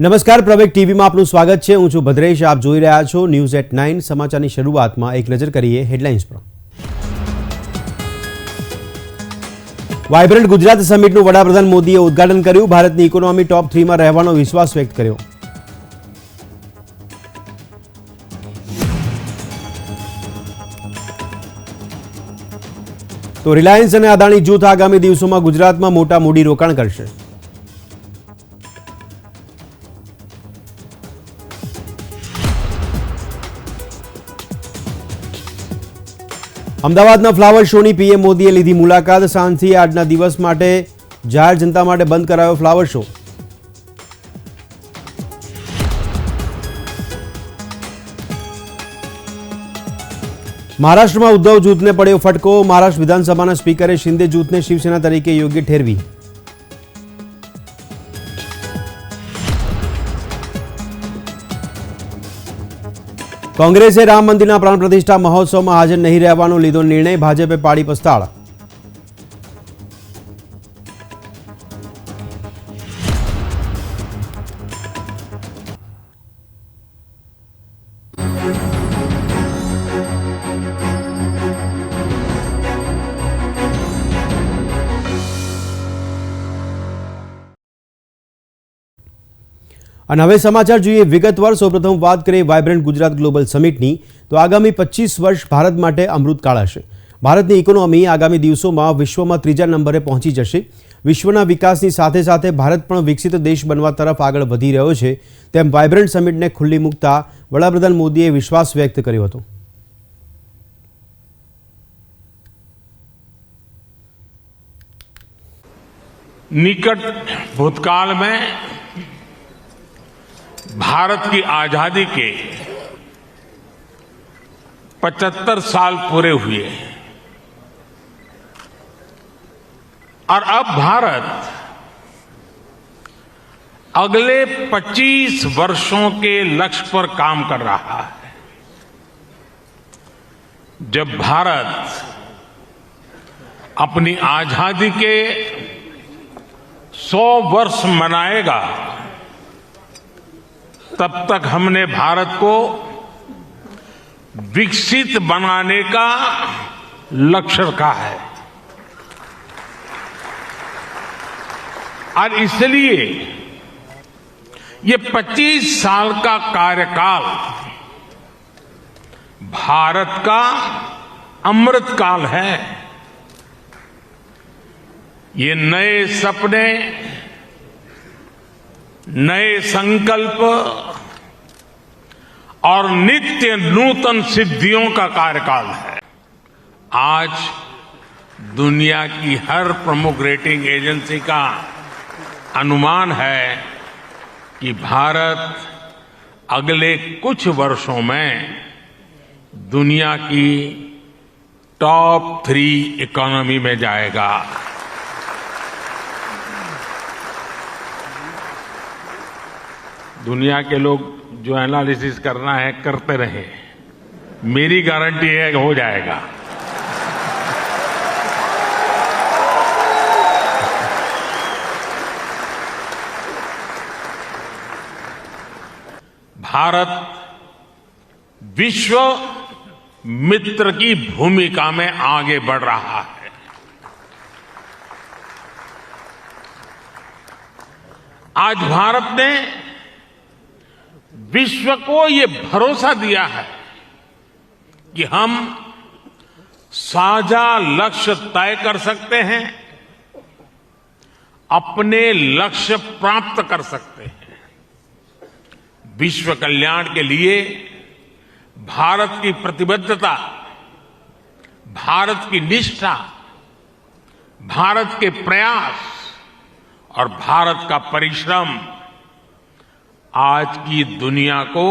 નમસ્કાર, પ્રવેગ ટીવીમાં આપનું સ્વાગત છે. હું છું ભદ્રેશ. આપ જોઈ રહ્યા છો ન્યૂઝ એટ નાઇન. સમાચારની શરૂઆતમાં એક નજર કરીએ હેડલાઇન્સ પર. વાયબ્રન્ટ ગુજરાત સમિટનું વડાપ્રધાન મોદીએ ઉદ્ઘાટન કર્યું. ભારતની ઇકોનોમી ટોપ થ્રીમાં રહેવાનો વિશ્વાસ વ્યક્ત કર્યો. તો રિલાયન્સ અને અદાણી જૂથ આગામી દિવસોમાં ગુજરાતમાં મોટા મૂડી રોકાણ કરશે. અમદાવાદના ફ્લાવર શોની પીએમ મોદીએ લીધી મુલાકાત. સાંજથી આજના દિવસ માટે જાહેર જનતા માટે બંધ કરાયો ફ્લાવર શો. મહારાષ્ટ્રમાં ઉદ્ધવ જૂથને પડ્યો ફટકો. મહારાષ્ટ્ર વિધાનસભાના સ્પીકરે શિંદે જૂથને શિવસેના તરીકે યોગ્ય ઠેરવી. કોંગ્રેસે રામ મંદિરના પ્રાણ પ્રતિષ્ઠા મહોત્સવમાં હાજર નહીં રહેવાનો લીધો નિર્ણય. ભાજપે પાડી પસ્તાળ. અને હવે સમાચાર જોઈએ વિગતવાર. સૌપ્રથમ વાત કરીએ વાયબ્રન્ટ ગુજરાત ગ્લોબલ સમિટની. તો આગામી પચીસ વર્ષ ભારત માટે અમૃતકાળ હશે. ભારતની ઇકોનોમી આગામી દિવસોમાં વિશ્વમાં ત્રીજા નંબરે પહોંચી જશે. વિશ્વના વિકાસની સાથે સાથે ભારત પણ વિકસિત દેશ બનવા તરફ આગળ વધી રહ્યો છે. તેમ વાયબ્રન્ટ સમિટને ખુલ્લી મૂકતા વડાપ્રધાન મોદીએ વિશ્વાસ વ્યક્ત કર્યો હતો. નિકટ ભૂતકાળ भारत की आज़ादी के 75 साल पूरे हुए और अब भारत अगले 25 वर्षों के लक्ष्य पर काम कर रहा है। जब भारत अपनी आज़ादी के सौ वर्ष मनाएगा तब तक हमने भारत को विकसित बनाने का लक्ष्य रखा है। और इसलिए ये 25 साल का कार्यकाल भारत का अमृत काल है। ये नए सपने, नए संकल्प और नित्य नूतन सिद्धियों का कार्यकाल है। आज दुनिया की हर प्रमुख रेटिंग एजेंसी का अनुमान है कि भारत अगले कुछ वर्षों में दुनिया की टॉप थ्री इकोनॉमी में जाएगा। दुनिया के लोग जो एनालिसिस करना है, करते रहे। मेरी गारंटी है, हो जाएगा। भारत विश्व मित्र की भूमिका में आगे बढ़ रहा है। आज भारत ने विश्व को ये भरोसा दिया है कि हम साझा लक्ष्य तय कर सकते हैं, अपने लक्ष्य प्राप्त कर सकते हैं। विश्व कल्याण के लिए भारत की प्रतिबद्धता, भारत की निष्ठा, भारत के प्रयास और भारत का परिश्रम आज की दुनिया को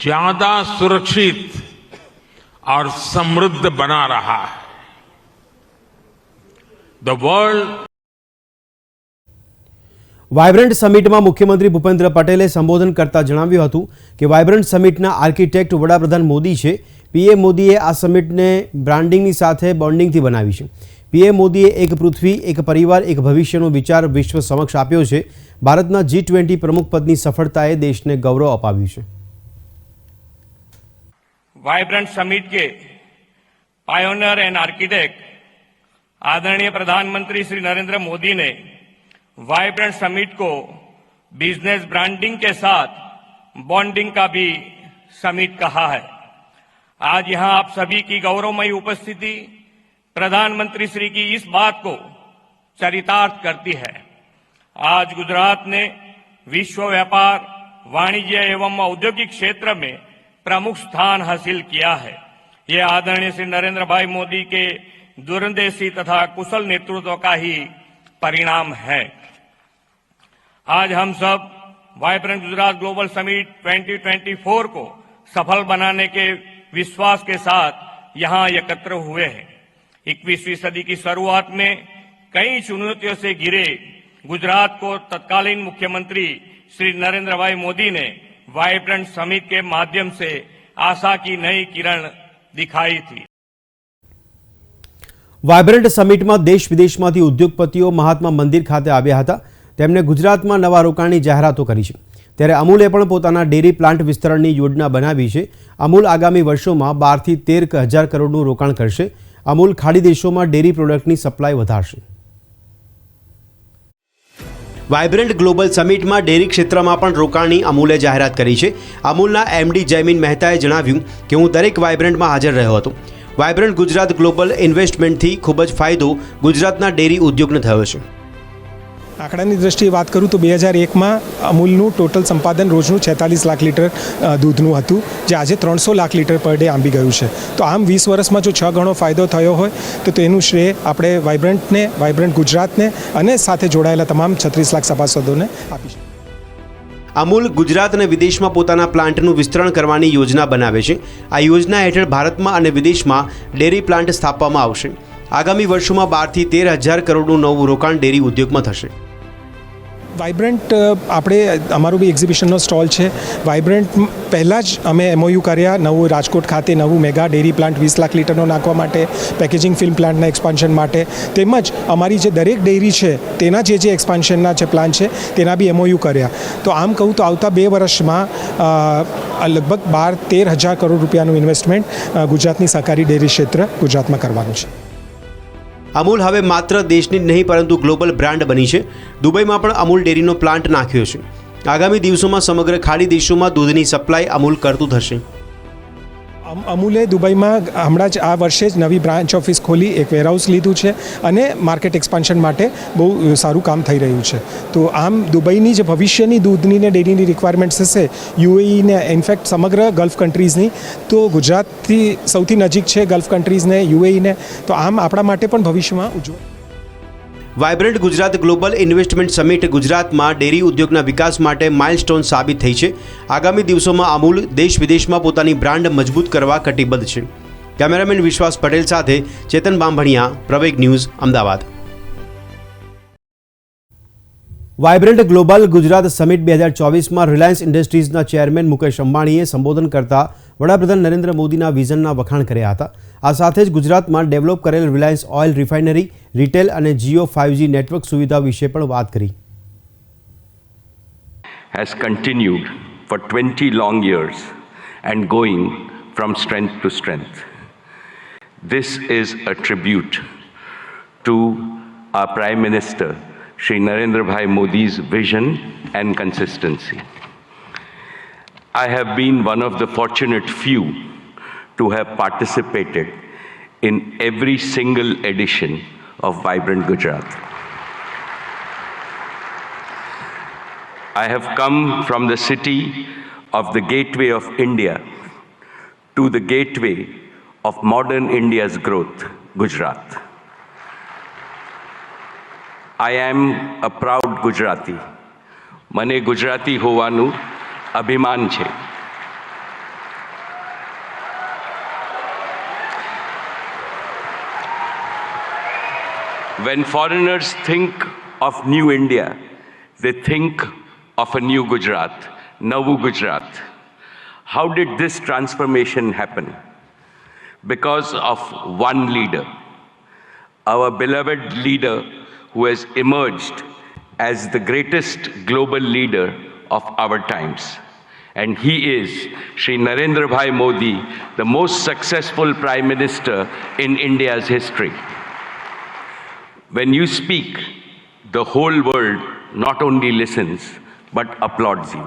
ज्यादा सुरक्षित और समृद्ध बना रहा है द वर्ल्ड વાયબ્રન્ટ સમિટમાં મુખ્યમંત્રી ભૂપેન્દ્ર પટેલે સંબોધન કરતા જણાવ્યું હતું કે વાયબ્રન્ટ સમિટના આર્કિટેક્ટ વડાપ્રધાન મોદી છે પીએમ મોદીએ આ સમિટને બ્રાન્ડિંગની સાથે બોન્ડિંગથી બનાવી છે પીએમ મોદીએ એક પૃથ્વી એક પરિવાર એક ભવિષ્યનો વિચાર વિશ્વ સમક્ષ આપ્યો છે ભારતના જી ટ્વેન્ટી પ્રમુખ પદની સફળતાએ દેશને ગૌરવ અપાવ્યું છે वाइब्रेंट समिट के पायोनियर एंड आर्किटेक्ट आदरणीय प्रधानमंत्री श्री नरेंद्र मोदी ने वाइब्रेंट समिट को बिजनेस ब्रांडिंग के साथ बॉन्डिंग का भी समिट कहा है आज यहां आप सभी की गौरवमयी उपस्थिति प्रधानमंत्री श्री की इस बात को चरितार्थ करती है। आज गुजरात ने विश्व व्यापार, वाणिज्य एवं औद्योगिक क्षेत्र में प्रमुख स्थान हासिल किया है। ये आदरणीय श्री नरेंद्र भाई मोदी के दूरंदेशी तथा कुशल नेतृत्व का ही परिणाम है। आज हम सब वाइब्रेंट गुजरात ग्लोबल समिट 2024 को सफल बनाने के विश्वास के साथ यहाँ एकत्र हुए हैं। इक्कीसवीं सदी की शुरुआत में कई चुनौतियों से घिरे गुजरात को तत्कालीन मुख्यमंत्री श्री नरेंद्र भाई मोदी ने वाइब्रेंट समिट के माध्यम से आशा की नई किरण दिखाई थी વાયબ્રન્ટ સમિટમાં દેશ વિદેશમાંથી ઉદ્યોગપતિઓ મહાત્મા મંદિર ખાતે આવ્યા હતા તેમણે ગુજરાતમાં નવા રોકાણની જાહેરાતો કરી છે ત્યારે અમૂલે પણ પોતાના ડેરી પ્લાન્ટ વિસ્તરણની યોજના બનાવી છે અમૂલ આગામી વર્ષોમાં બારથી તેર હજાર કરોડનું રોકાણ કરશે અમૂલ ખાડી દેશોમાં ડેરી પ્રોડક્ટની સપ્લાય વધારશે. વાયબ્રન્ટ ગ્લોબલ સમિટમાં ડેરી ક્ષેત્રમાં પણ રોકાણની અમૂલે જાહેરાત કરી છે. અમૂલના એમડી જયમીન મહેતાએ જણાવ્યું કે હું દરેક વાયબ્રન્ટમાં હાજર રહ્યો હતો. વાયબ્રન્ટ ગુજરાત ગ્લોબલ ઇન્વેસ્ટમેન્ટથી ખૂબ જ ફાયદો ગુજરાતના ડેરી ઉદ્યોગને થયો છે. આંકડાની દ્રષ્ટિએ વાત કરું તો બે હજાર એકમાં અમૂલનું ટોટલ સંપાદન રોજનું છેતાલીસ લાખ લીટર દૂધનું હતું, જે આજે ત્રણસો લાખ લીટર પર ડે આંબી ગયું છે. તો આમ વીસ વર્ષમાં જો છ ગણો ફાયદો થયો હોય, તો તેનું શ્રેય આપણે વાઇબ્રન્ટને, વાઇબ્રન્ટ ગુજરાતને અને સાથે જોડાયેલા તમામ છત્રીસ લાખ સભાસદોને આપીશું અમૂલ ગુજરાત અને વિદેશમાં પોતાના પ્લાન્ટનું વિસ્તરણ કરવાની યોજના બનાવે છે. આ યોજના હેઠળ ભારતમાં અને વિદેશમાં ડેરી પ્લાન્ટ સ્થાપવામાં આવશે. આગામી વર્ષોમાં બારથી તેર હજાર કરોડનું નવું રોકાણ ડેરી ઉદ્યોગમાં થશે. વાઇબ્રન્ટ આપણે, અમારું બી એક્ઝિબિશનનો સ્ટોલ છે. વાઇબ્રન્ટ પહેલાં જ અમે એમઓયુ કર્યા, નવું રાજકોટ ખાતે નવું મેગા ડેરી પ્લાન્ટ વીસ લાખ લીટરનો નાખવા માટે પેકેજિંગ ફિલ્મ પ્લાન્ટના એક્સપાન્શન માટે. તેમજ અમારી જે દરેક ડેરી છે, તેના જે જે એક્સપાન્શનના જે પ્લાન છે, તેના બી એમઓયુ કર્યા. તો આમ કહું તો આવતા બે વર્ષમાં લગભગ બાર તેર હજાર કરોડ રૂપિયાનું ઇન્વેસ્ટમેન્ટ ગુજરાતની સહકારી ડેરી ક્ષેત્ર ગુજરાતમાં કરવાનું છે. અમૂલ હવે માત્ર દેશની જ નહીં, પરંતુ ગ્લોબલ બ્રાન્ડ બની છે. દુબઈમાં પણ અમૂલ ડેરીનો પ્લાન્ટ નાખ્યો છે. આગામી દિવસોમાં સમગ્ર ખાડી દેશોમાં દૂધની સપ્લાય અમૂલ કરતું થશે. અમૂલે દુબઈમાં હમણાં જ આ વર્ષે જ નવી બ્રાન્ચ ઓફિસ ખોલી, એક વેરહાઉસ લીધું છે અને માર્કેટ એક્સપાન્શન માટે બહુ સારું કામ થઈ રહ્યું છે. તો આમ દુબઈની જે ભવિષ્યની દૂધની ને ડેરીની રિક્વાયરમેન્ટ્સ હશે યુએઈ ને ઇનફેક્ટ સમગ્ર ગલ્ફ કન્ટ્રીઝની તો ગુજરાતથી સૌથી નજીક છે ગલ્ફ કન્ટ્રીઝને યુએઈને, તો આમ આપણા માટે પણ ભવિષ્યમાં ઉજ્જવળ vibrant Gujarat global investment summit ગુજરાતમાં ડેરી ઉદ્યોગના વિકાસ માટે માઇલસ્ટોન સાબિત થઈ છે. આગામી દિવસોમાં અમૂલ દેશ વિદેશમાં પોતાની બ્રાન્ડ મજબૂત કરવા કટિબદ્ધ છે. કેમેરામેન વિશ્વાસ પટેલ સાથે Chetan Bambhaniya, Praveg news, Ahmedabad. Vibrant global Gujarat summit બે હજાર ચોવીસમાં રિલાયન્સ ઇન્ડસ્ટ્રીઝના ચેરમેન મુકેશ અંબાણીએ સંબોધન કરતા વડાપ્રધાન નરેન્દ્ર મોદીના વિઝનના વખાણ કર્યા હતા. આ સાથે જ ગુજરાતમાં ડેવલપ કરેલ રિલાયન્સ ઓઇલ રિફાઇનરી રિટેલ અને જીઓ ફાઇવજી નેટવર્ક સુવિધા વિશે પણ વાત કરી has continued for 20 long years and going from strength to strength. This is a tribute to our Prime Minister, Shri Narendra Bhai Modi's vision and consistency. I have been one of the fortunate few to have participated in every single edition of Vibrant Gujarat. I have come from the city of the gateway of India to the gateway of modern India's growth, Gujarat. I am a proud Gujarati. મને ગુજરાતી હોવાનું અભિમાન છે When foreigners think of new India, they think of a new Gujarat, Navu Gujarat. How did this transformation happen? Because of one leader, our beloved leader who has emerged as the greatest global leader of our times. And he is Sri Narendra Bhai Modi, the most successful Prime Minister in India's history. When you speak, the whole world not only listens but applauds you.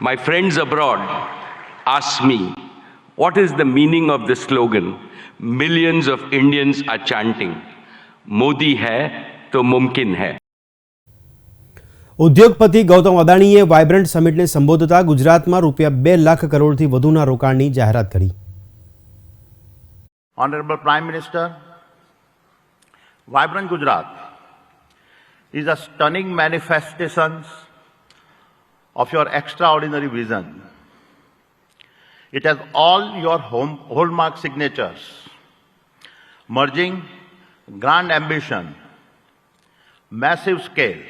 My friends abroad ask me, what is the meaning of the slogan? Millions of Indians are chanting, Modi hai to mumkin hai. ઉદ્યોગપતિ Gautam અદાણીએ vibrant સમિટને સંબોધતા ગુજરાતમાં રૂપિયા બે લાખ કરોડથી વધુના રોકાણની જાહેરાત કરી Honorable Prime Minister, Vibrant Gujarat is a stunning manifestation of your extraordinary vision. It has all your home, hallmark signatures, merging grand ambition, massive scale,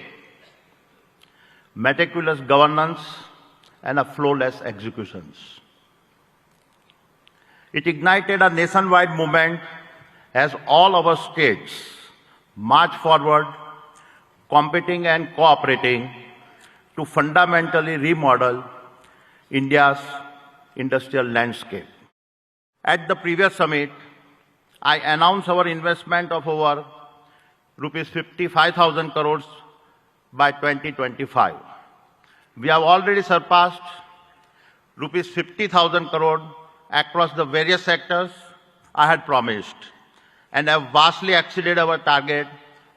meticulous governance, and a flawless executions. It ignited a nationwide movement as all our states march forward, competing and cooperating to fundamentally remodel India's industrial landscape. At the previous summit, I announced our investment of over rupees 55,000 crores by 2025. We have already surpassed rupees 50,000 crore across the various sectors I had promised and have vastly exceeded our target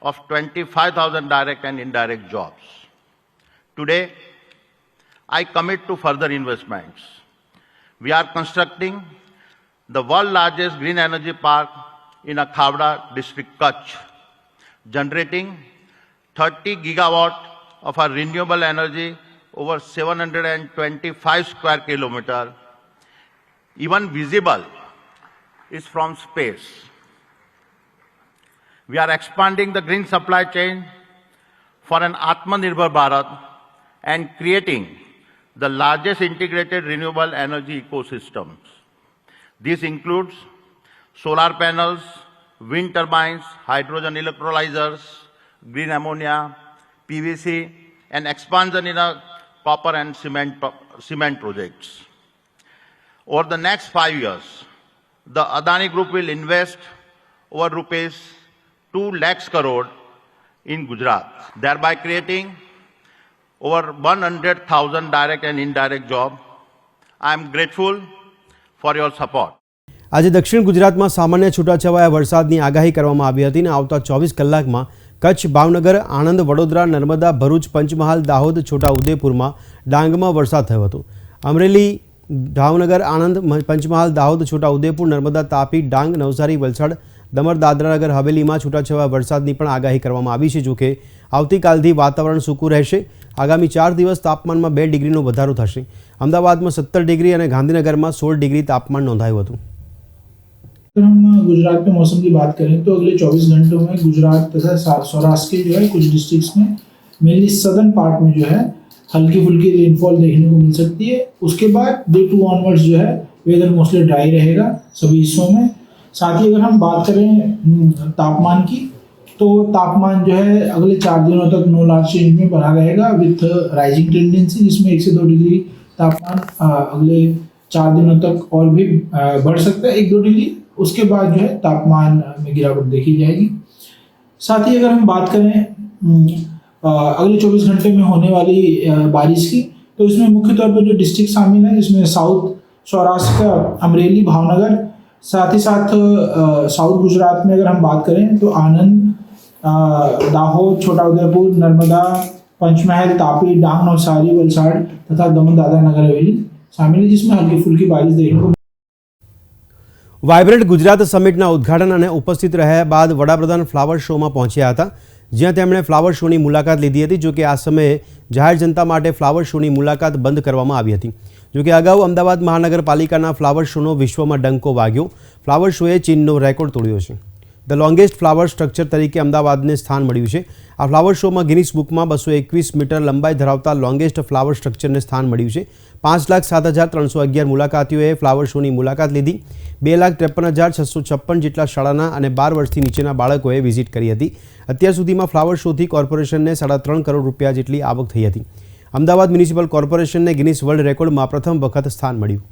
of 25,000 direct and indirect jobs. Today, I commit to further investments. We are constructing the world largest green energy park in Akhavda district, Kutch, generating 30 gigawatt of our renewable energy over 725 square kilometer even visible is from space we are expanding the green supply chain for an atmanirbhar bharat and creating the largest integrated renewable energy ecosystems this includes solar panels wind turbines hydrogen electrolyzers green ammonia, PVC, and expansion in a copper and cement, cement projects. Over the next five years, the Adani Group will invest over rupees 2 lakhs crore in Gujarat, thereby creating over 100,000 direct and indirect jobs. I am grateful for your support. આજે દક્ષિણ ગુજરાતમાં સામાન્ય છૂટાછવાયા વરસાદની આગાહી કરવામાં આવી હતી અને આવતા ચોવીસ કલાકમાં કચ્છ ભાવનગર આણંદ વડોદરા નર્મદા ભરૂચ પંચમહાલ દાહોદ છોટાઉદેપુરમાં ડાંગમાં વરસાદ થયો હતો અમરેલી ભાવનગર આણંદ પંચમહાલ દાહોદ છોટાઉદેપુર નર્મદા તાપી ડાંગ નવસારી વલસાડ દમણ દાદરાનગર હવેલીમાં છૂટાછવાયા વરસાદની પણ આગાહી કરવામાં આવી છે જોકે આવતીકાલથી વાતાવરણ સૂકું રહેશે આગામી ચાર દિવસ તાપમાનમાં બે ડિગ્રીનો વધારો થશે અમદાવાદમાં સત્તર ડિગ્રી અને ગાંધીનગરમાં સોળ ડિગ્રી તાપમાન નોંધાયું હતું अगर हम गुजरात में मौसम की बात करें तो अगले 24 घंटों में गुजरात तथा सा- सौराष्ट्र के जो है कुछ डिस्ट्रिक्ट्स में मेनली सदर्न पार्ट में जो है हल्की फुल्की रेनफॉल देखने को मिल सकती है उसके बाद डे टू ऑनवर्ड्स जो है वेदर मोस्टली ड्राई रहेगा सभी हिस्सों में साथ ही अगर हम बात करें हम्म, तापमान की तो तापमान जो है अगले चार दिनों तक नो लार्ज चेंज में बना रहेगा विथ राइजिंग टेंडेंसी जिसमें एक से दो डिग्री तापमान अगले चार दिनों तक और भी बढ़ सकता है एक दो डिग्री उसके बाद जो है तापमान में गिरावट देखी जाएगी। साथ ही अगर हम बात करें हम्म, अगले 24 घंटे में होने वाली बारिश की तो इसमें मुख्य तौर पर जो डिस्ट्रिक्ट शामिल हैं जिसमें साउथ सौराष्ट्र का अमरेली भावनगर साथ ही साथ अ, साउथ गुजरात में अगर हम बात करें तो आनंद अ, दाहोद छोटाउदेपुर नर्मदा पंचमहल तापी डांग नवसारी वलसाड़ तथा दमन दादरा नगर हवेली शामिल है जिसमें हल्की फुल्की बारिश देखने को વાયબ્રન્ટ ગુજરાત સમિટના ઉદ્ઘાટન અને ઉપસ્થિત રહ્યા બાદ વડાપ્રધાન ફ્લાવર શોમાં પહોંચ્યા હતા જ્યાં તેમણે ફ્લાવર શોની મુલાકાત લીધી હતી જોકે આ સમયે જાહેર જનતા માટે ફ્લાવર શોની મુલાકાત બંધ કરવામાં આવી હતી જોકે અગાઉ અમદાવાદ મહાનગરપાલિકાના ફ્લાવર શોનો વિશ્વમાં ડંકો વાગ્યો. ફ્લાવર શોએ ચીનનો રેકોર્ડ તોડ્યો છે. ધ લોંગેસ્ટ ફ્લાવર સ્ટ્રક્ચર તરીકે અમદાવાદને સ્થાન મળ્યું છે. આ ફ્લાવર શોમાં ગિનિસ બુકમાં બસો એકવીસ મીટર લંબાઈ ધરાવતા લોંગેસ્ટ ફ્લાવર સ્ટ્રક્ચરને સ્થાન મળ્યું છે. પાંચ લાખ સાત હજાર ત્રણસો અગિયાર મુલાકાતીઓએ ફ્લાવર શોની મુલાકાત લીધી. બે લાખ ત્રેપન હજાર છસો છપ્પન જેટલા શાળાના અને બાર વર્ષથી નીચેના બાળકોએ વિઝિટ કરી હતી. અત્યાર સુધીમાં ફ્લાવર શોથી કોર્પોરેશનને સાડા ત્રણ કરોડ રૂપિયા જેટલી આવક થઈ હતી. અમદાવાદ મ્યુનિસિપલ કોર્પોરેશનને ગિનિસ વર્લ્ડ રેકોર્ડમાં પ્રથમ વખત સ્થાન મળ્યું.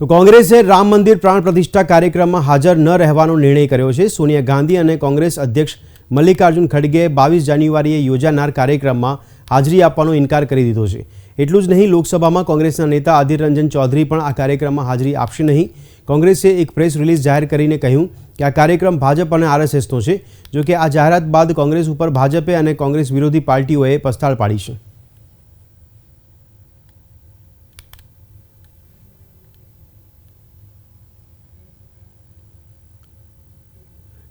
તો કોંગ્રેસે રામ મંદિર પ્રાણ પ્રતિષ્ઠા કાર્યક્રમમાં હાજર ન રહેવાનો નિર્ણય કર્યો છે. સોનિયા ગાંધી અને કોંગ્રેસ અધ્યક્ષ મલ્લિકાર્જુન ખડગેએ બાવીસ જાન્યુઆરીએ યોજાનાર કાર્યક્રમમાં હાજરી આપવાનો ઇનકાર કરી દીધો છે. એટલું જ નહીં, લોકસભામાં કોંગ્રેસના નેતા અધીર રંજન ચૌધરી પણ આ કાર્યક્રમમાં હાજરી આપશે નહીં. કોંગ્રેસે એક પ્રેસ રિલીઝ જાહેર કરીને કહ્યું કે આ કાર્યક્રમ ભાજપ અને આરએસએસનો છે, જોકે આ જાહેરાત બાદ કોંગ્રેસ ઉપર ભાજપે અને કોંગ્રેસ વિરોધી પાર્ટીઓએ પસ્તાળ પાડી છે.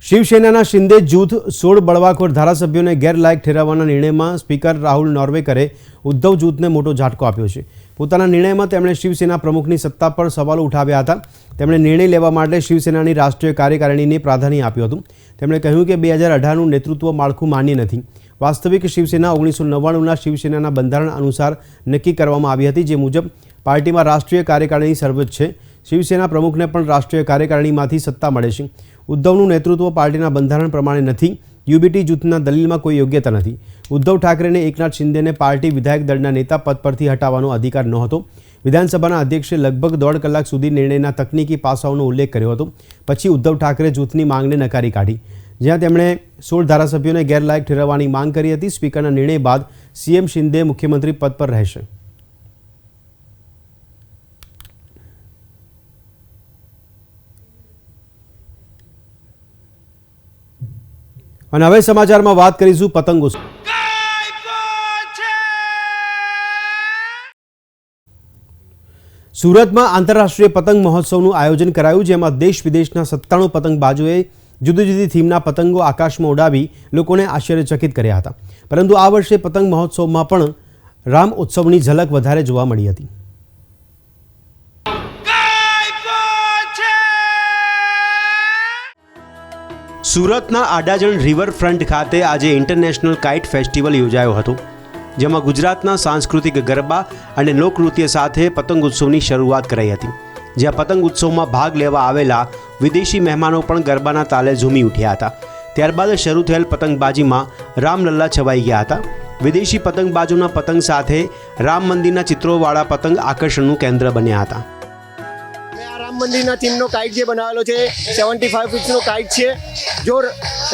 શિવસેનાના શિંદે જૂથ સોળ બળવાખોર ધારાસભ્યોને ગેરલાયક ઠેરવવાના નિર્ણયમાં સ્પીકર રાહુલ નોર્વેકરે ઉદ્ધવ જૂથને મોટો ઝાટકો આપ્યો છે. પોતાના નિર્ણયમાં તેમણે શિવસેના પ્રમુખની સત્તા પર સવાલો ઉઠાવ્યા હતા. તેમણે નિર્ણય લેવા માટે શિવસેનાની રાષ્ટ્રીય કાર્યકારિણીને પ્રાધાન્ય આપ્યું હતું. તેમણે કહ્યું કે બે હજાર અઢારનું નેતૃત્વ માળખું માન્ય નથી. વાસ્તવિક શિવસેના ઓગણીસો નવ્વાણુંના શિવસેનાના બંધારણ અનુસાર નક્કી કરવામાં આવી હતી, જે મુજબ પાર્ટીમાં રાષ્ટ્રીય કાર્યકારિણી સર્વોચ્ચ છે. શિવસેના પ્રમુખને પણ રાષ્ટ્રીય કાર્યકારિણીમાંથી સત્તા મળે છે. ઉદ્ધવનું નેતૃત્વ પાર્ટીના બંધારણ પ્રમાણે નથી. યુબીટી જૂથના દલીલમાં કોઈ યોગ્યતા નથી. ઉદ્ધવ ઠાકરેને એકનાથ શિંદેને પાર્ટી વિધાયક દળના નેતા પદ પરથી હટાવવાનો અધિકાર નહોતો. વિધાનસભાના અધ્યક્ષે લગભગ દોઢ કલાક સુધી નિર્ણયના તકનીકી પાસાઓનો ઉલ્લેખ કર્યો હતો. પછી ઉદ્ધવ ઠાકરે જૂથની માંગને નકારી કાઢી. જ્યાં તેમણે સોળ ધારાસભ્યોને ગેરલાયક ઠેરવવાની માંગ કરી હતી, સ્પીકરના નિર્ણય બાદ સીએમ શિંદે મુખ્યમંત્રી પદ પર રહેશે. અને હવે સમાચારમાં વાત કરીશું પતંગો સુરતમાં આંતરરાષ્ટ્રીય પતંગ મહોત્સવનું આયોજન કરાયું, જેમાં દેશ વિદેશના સત્તાણું પતંગબાજોએ જુદી જુદી થીમના પતંગો આકાશમાં ઉડાવી લોકોને આશ્ચર્યચકિત કર્યા હતા. પરંતુ આ વર્ષે પતંગ મહોત્સવમાં પણ રામ ઉત્સવની ઝલક વધારે જોવા મળી હતી. સુરતના આડાજણ રિવરફ્રન્ટ ખાતે આજે ઇન્ટરનેશનલ કાઇટ ફેસ્ટિવલ યોજાયો હતો, જેમાં ગુજરાતના સાંસ્કૃતિક ગરબા અને લોકનૃત્ય સાથે પતંગ ઉત્સવની શરૂઆત કરાઈ હતી, જ્યાં પતંગ ઉત્સવમાં ભાગ લેવા આવેલા વિદેશી મહેમાનો પણ ગરબાના તાલે ઝૂમી ઉઠ્યા હતા. ત્યારબાદ શરૂ થયેલ પતંગબાજીમાં રામલલ્લા છવાઈ ગયા હતા. વિદેશી પતંગબાજોના પતંગ સાથે રામ મંદિરના ચિત્રોવાળા પતંગ આકર્ષણનું કેન્દ્ર બન્યા હતા. રામ મંદિરના થીમનો કાઇટ જે બનાવેલો છે સેવન્ટી ફાઇવ ફીટનો કાઇટ છે. જો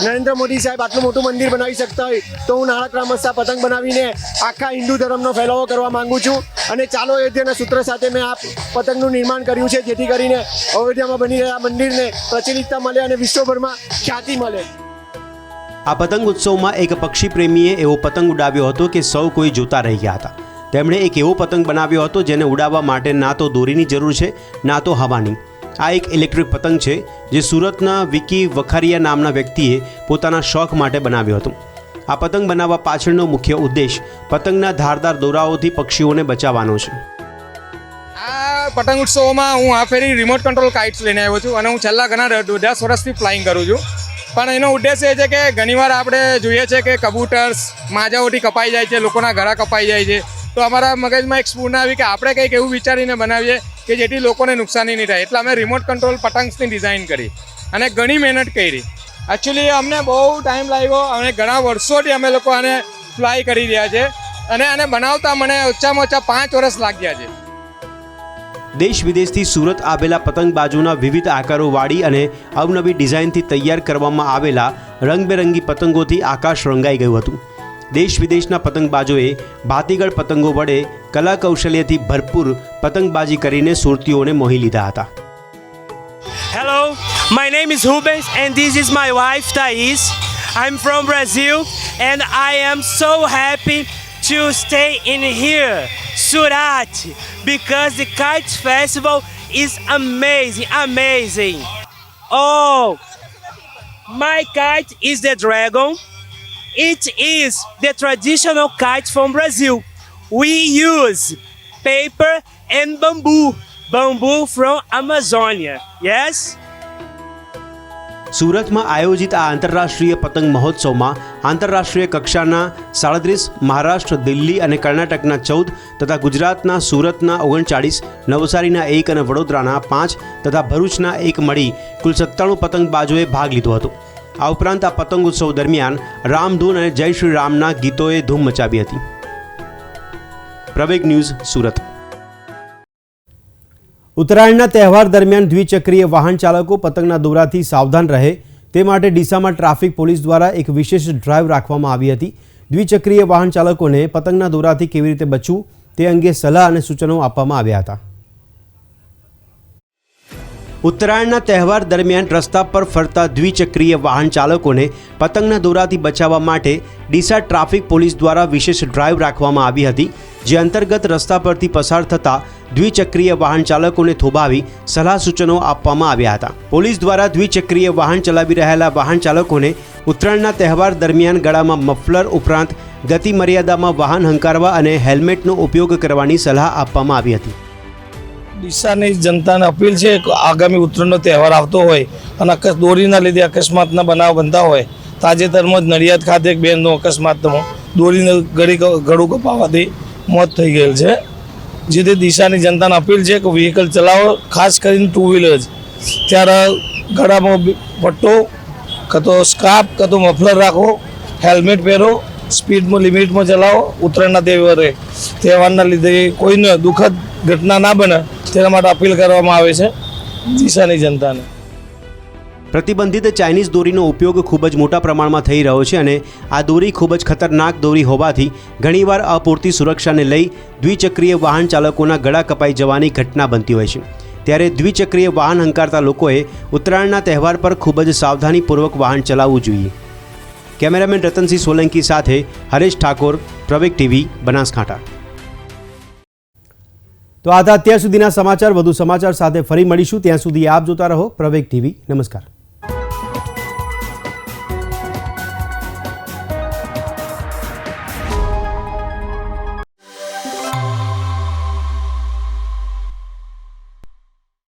નરેન્દ્ર મોદી સાહેબ આટલું મોટું મંદિર બનાવી શકતા હોય, તો હું નાણાક રામસ્તા પતંગ બનાવીને આખા હિન્દુ ધર્મનો ફેલાવો કરવા માંગુ છું. અને ચાલો અયોધ્યાના સૂત્ર સાથે મેં આ પતંગનું નિર્માણ કર્યું છે, જેથી કરીને અયોધ્યામાં બની રહેલા મંદિરને પ્રચલિતતા મળે અને વિશ્વભરમાં ખ્યાતિ મળે. આ પતંગ ઉત્સવમાં એક પક્ષી પ્રેમીએ એવો પતંગ ઉડાવ્યો હતો કે સૌ કોઈ જોતા રહી ગયા હતા. તેમણે એક એવો પતંગ બનાવ્યો હતો જેને ઉડાવવા માટે ના તો દોરીની જરૂર છે, ના તો હવાની. આ એક ઇલેક્ટ્રિક પતંગ છે, જે સુરતના વિકી વખારિયા નામના વ્યક્તિએ પોતાના શોખ માટે બનાવ્યો હતો. આ પતંગ બનાવવા પાછળનો મુખ્ય ઉદ્દેશ પતંગના ધારદાર દોરાઓથી પક્ષીઓને બચાવવાનો છે. આ પતંગ ઉત્સવમાં હું આ ફેરી રિમોટ કંટ્રોલ કાઇટ્સ લઈને આવ્યો છું અને હું છેલ્લા ઘણા દસ વર્ષથી ફ્લાઇંગ કરું છું. પણ એનો ઉદ્દેશ એ છે કે ઘણીવાર આપણે જોઈએ છે કે કબૂટર્સ માજાઓથી કપાઈ જાય છે, લોકોના ગળા કપાઈ જાય છે. તો અમારા મગજમાં એક સ્ફૂર્ણ આવી કે આપણે કંઈક એવું વિચારીને બનાવીએ કે જેથી લોકોને નુકસાની નહીં થાય. એટલે અમે રિમોટ કંટ્રોલ પતંગ્સની ડિઝાઇન કરી અને ઘણી મહેનત કરી. એકચ્યુઅલી અમને બહુ ટાઈમ લાગ્યો અને ઘણા વર્ષોથી અમે લોકો આને ફ્લાય કરી રહ્યા છે અને આને બનાવતા મને ઓછામાં ઓછા પાંચ વર્ષ લાગ્યા છે. દેશ વિદેશથી સુરત આવેલા પતંગબાજોના વિવિધ આકારો વાળી અને અવનવી ડિઝાઇનથી તૈયાર કરવામાં આવેલા રંગબેરંગી પતંગોથી આકાશ રંગાઈ ગયું હતું. દેશ વિદેશના પતંગબાજોએ ભાતીગળ પતંગો વડે કલા કૌશલ્યથી ભરપૂર પતંગબાજી કરીને સુરતીઓને મોહી લીધા હતા Hello, my name is Rubens and this is my wife Thais. I'm from Brazil and I am so happy to stay in here, Surat, because the Kites Festival is amazing, amazing. Oh, my kite is the dragon. It is the traditional kite from Brazil. We use paper and bamboo, bamboo from Amazonia. Yes? સુરતમાં આયોજિત આ આંતરરાષ્ટ્રીય પતંગ મહોત્સવમાં આંતરરાષ્ટ્રીય કક્ષાના સાડત્રીસ મહારાષ્ટ્ર દિલ્હી અને કર્ણાટકના ચૌદ તથા ગુજરાતના સુરતના ઓગણચાળીસ નવસારીના એક અને વડોદરાના પાંચ તથા ભરૂચના એક મળી કુલ સત્તાણું પતંગબાજોએ ભાગ લીધો હતો આ ઉપરાંત આ પતંગ ઉત્સવ દરમિયાન રામધૂન અને જય શ્રી રામના ગીતોએ ધૂમ મચાવી હતી. પ્રવેગ ન્યૂઝ, સુરત. ઉત્તરાયણના તહેવાર દરમિયાન દ્વિચક્રીય વાહન ચાલકો પતંગના દોરાથી સાવધાન રહે તે માટે ડીસામાં ટ્રાફિક પોલીસ દ્વારા એક વિશેષ ડ્રાઈવ રાખવામાં આવી હતી. દ્વિચક્રીય વાહન ચાલકોને પતંગના દોરાથી કેવી રીતે બચવું તે અંગે સલાહ અને સૂચનો આપવામાં આવ્યા હતા. ઉત્તરાયણના તહેવાર દરમિયાન રસ્તા પર ફરતા દ્વિચક્રીય વાહન ચાલકોને પતંગના દોરાથી બચાવવા માટે ડીસા ટ્રાફિક પોલીસ દ્વારા વિશેષ ડ્રાઈવ રાખવામાં આવી હતી, જે અંતર્ગત રસ્તા પરથી પસાર થતા દ્વિચક્રીય વાહન ચાલકોને થોભાવી સલાહ સૂચનો આપવામાં આવ્યા હતા. પોલીસ દ્વારા દ્વિચક્રીય વાહન ચલાવી રહેલા વાહન ચાલકોને ઉત્તરાયણના તહેવાર દરમિયાન ગળામાં મફલર ઉપરાંત ગતિ મર્યાદામાં વાહન હંકારવા અને હેલ્મેટનો ઉપયોગ કરવાની સલાહ આપવામાં આવી હતી. ડીસાની જનતાને અપીલ છે કે આગામી ઉત્તરાયણનો તહેવાર આવતો હોય અને અકસ, દોરીના લીધે અકસ્માતના બનાવ બનતા હોય, તાજેતરમાં જ નડિયાદ ખાતે એક બેનનું અકસ્માતમાં દોરીને ગળી ગળું કપાવવાથી મોત થઈ ગયેલ છે. જેથી દિશાની જનતાને અપીલ છે કે વ્હીકલ ચલાવો, ખાસ કરીને ટુ વ્હીલર જ. ત્યારે ગળામાં પટ્ટો, કાં તો સ્કાર્ફ કાં તો મફલર રાખો હેલ્મેટ પહેરો સ્પીડમાં લિમિટમાં ચલાવો, ઉત્તરાયણના તહેવારે, તહેવારના લીધે કોઈને દુઃખદ ઘટના ના બને. તેના માટે અપીલ કરવામાં આવે છે દિશાની જનતાને. પ્રતિબંધિત ચાઇનીઝ દોરીનો ઉપયોગ ખૂબ જ મોટા પ્રમાણમાં થઈ રહ્યો છે અને આ દોરી ખૂબ જ ખતરનાક દોરી હોવાથી ઘણીવાર અપૂરતી સુરક્ષાને લઈ દ્વિચક્રીય વાહન ચાલકોના ગળા કપાઈ જવાની ઘટના બનતી હોય છે. ત્યારે દ્વિચક્રીય વાહન હંકારતા લોકોએ ઉત્તરાયણના તહેવાર પર ખૂબ જ સાવધાનીપૂર્વક વાહન ચલાવવું જોઈએ. કેમેરામેન રતનસિંહ સોલંકી સાથે હરેશ ઠાકોર પ્રવેક ટીવી, બનાસકાંઠા. તો આ હતા અત્યાર સુધીના સમાચાર, વધુ સમાચાર સાથે ફરી મળીશું. ત્યાં સુધી આપ જોતા રહો પ્રવેગ ટીવી. નમસ્કાર.